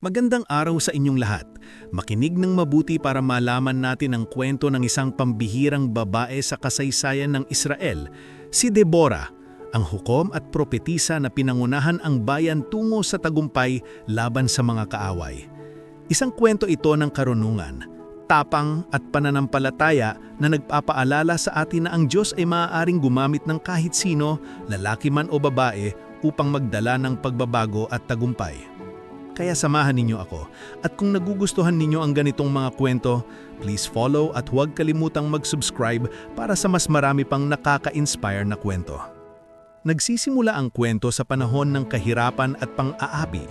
Magandang araw sa inyong lahat. Makinig ng mabuti para malaman natin ang kwento ng isang pambihirang babae sa kasaysayan ng Israel, si Deborah, ang hukom at propetisa na pinangunahan ang bayan tungo sa tagumpay laban sa mga kaaway. Isang kwento ito ng karunungan, tapang at pananampalataya na nagpapaalala sa atin na ang Diyos ay maaaring gumamit ng kahit sino, lalaki man o babae, upang magdala ng pagbabago at tagumpay. Kaya samahan ninyo ako. At kung nagugustuhan ninyo ang ganitong mga kwento, please follow at huwag kalimutang mag-subscribe para sa mas marami pang nakaka-inspire na kwento. Nagsisimula ang kwento sa panahon ng kahirapan at pang-aapi.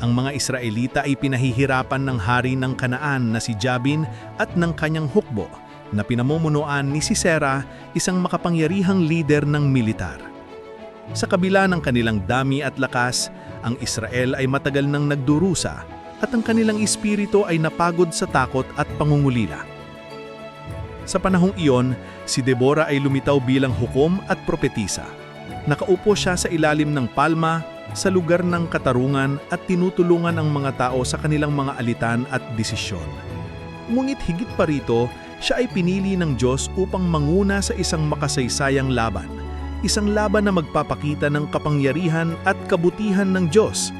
Ang mga Israelita ay pinahihirapan ng hari ng Kanaan na si Jabin at ng kanyang hukbo na pinamumunuan ni Sisera, isang makapangyarihang lider ng militar. Sa kabila ng kanilang dami at lakas, ang Israel ay matagal nang nagdurusa at ang kanilang espiritu ay napagod sa takot at pangungulila. Sa panahong iyon, si Deborah ay lumitaw bilang hukom at propetisa. Nakaupo siya sa ilalim ng palma sa lugar ng katarungan at tinutulungan ang mga tao sa kanilang mga alitan at desisyon. Ngunit higit pa rito, siya ay pinili ng Diyos upang manguna sa isang makasaysayang laban – isang laban na magpapakita ng kapangyarihan at kabutihan ng Diyos.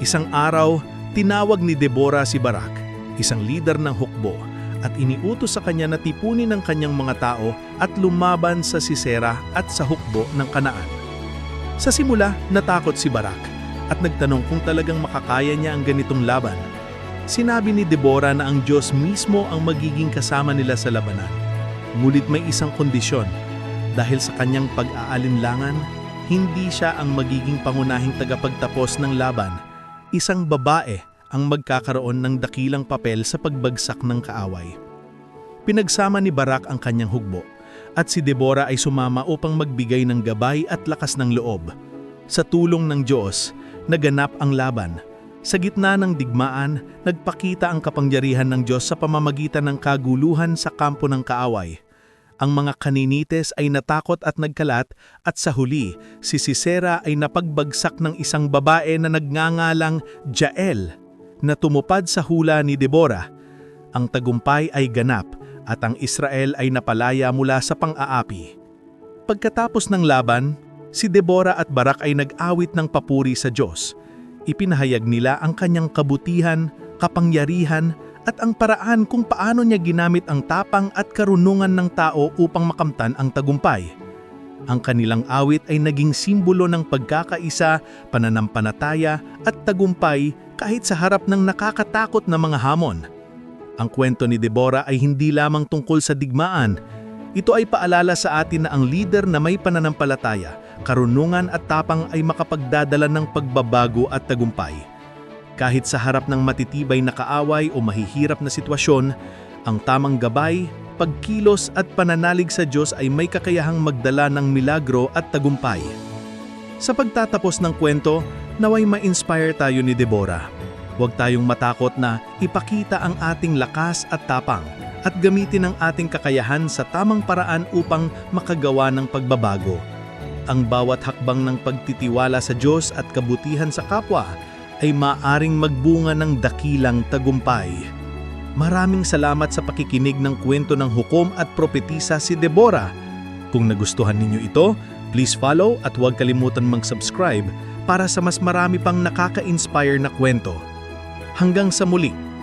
Isang araw, tinawag ni Deborah si Barak, isang lider ng hukbo, at iniutos sa kanya na tipunin ang kanyang mga tao at lumaban sa Sisera at sa hukbo ng Kanaan. Sa simula, natakot si Barak at nagtanong kung talagang makakaya niya ang ganitong laban. Sinabi ni Deborah na ang Diyos mismo ang magiging kasama nila sa labanan. Ngunit may isang kondisyon – dahil sa kanyang pag-aalinlangan, hindi siya ang magiging pangunahing tagapagtapos ng laban. Isang babae ang magkakaroon ng dakilang papel sa pagbagsak ng kaaway. Pinagsama ni Barak ang kanyang hugbo at si Deborah ay sumama upang magbigay ng gabay at lakas ng loob. Sa tulong ng Diyos, naganap ang laban. Sa gitna ng digmaan, nagpakita ang kapangyarihan ng Diyos sa pamamagitan ng kaguluhan sa kampo ng kaaway. Ang mga kaninites ay natakot at nagkalat at sa huli, si Sisera ay napagbagsak ng isang babae na nagngangalang Jael na tumupad sa hula ni Deborah. Ang tagumpay ay ganap at ang Israel ay napalaya mula sa pang-aapi. Pagkatapos ng laban, si Deborah at Barak ay nag-awit ng papuri sa Diyos. Ipinahayag nila ang kanyang kabutihan, kapangyarihan at ang paraan kung paano niya ginamit ang tapang at karunungan ng tao upang makamtan ang tagumpay. Ang kanilang awit ay naging simbolo ng pagkakaisa, pananampalataya at tagumpay kahit sa harap ng nakakatakot na mga hamon. Ang kwento ni Deborah ay hindi lamang tungkol sa digmaan. Ito ay paalala sa atin na ang leader na may pananampalataya, karunungan at tapang ay makapagdadala ng pagbabago at tagumpay. Kahit sa harap ng matitibay na kaaway o mahihirap na sitwasyon, ang tamang gabay, pagkilos at pananalig sa Diyos ay may kakayahang magdala ng milagro at tagumpay. Sa pagtatapos ng kwento, naway ma-inspire tayo ni Deborah. Huwag tayong matakot na ipakita ang ating lakas at tapang at gamitin ang ating kakayahan sa tamang paraan upang makagawa ng pagbabago. Ang bawat hakbang ng pagtitiwala sa Diyos at kabutihan sa kapwa ay maaring magbunga ng dakilang tagumpay. Maraming salamat sa pakikinig ng kwento ng hukom at propetisa si Deborah. Kung nagustuhan ninyo ito, please follow at huwag kalimutan mag-subscribe para sa mas marami pang nakaka-inspire na kwento. Hanggang sa muli!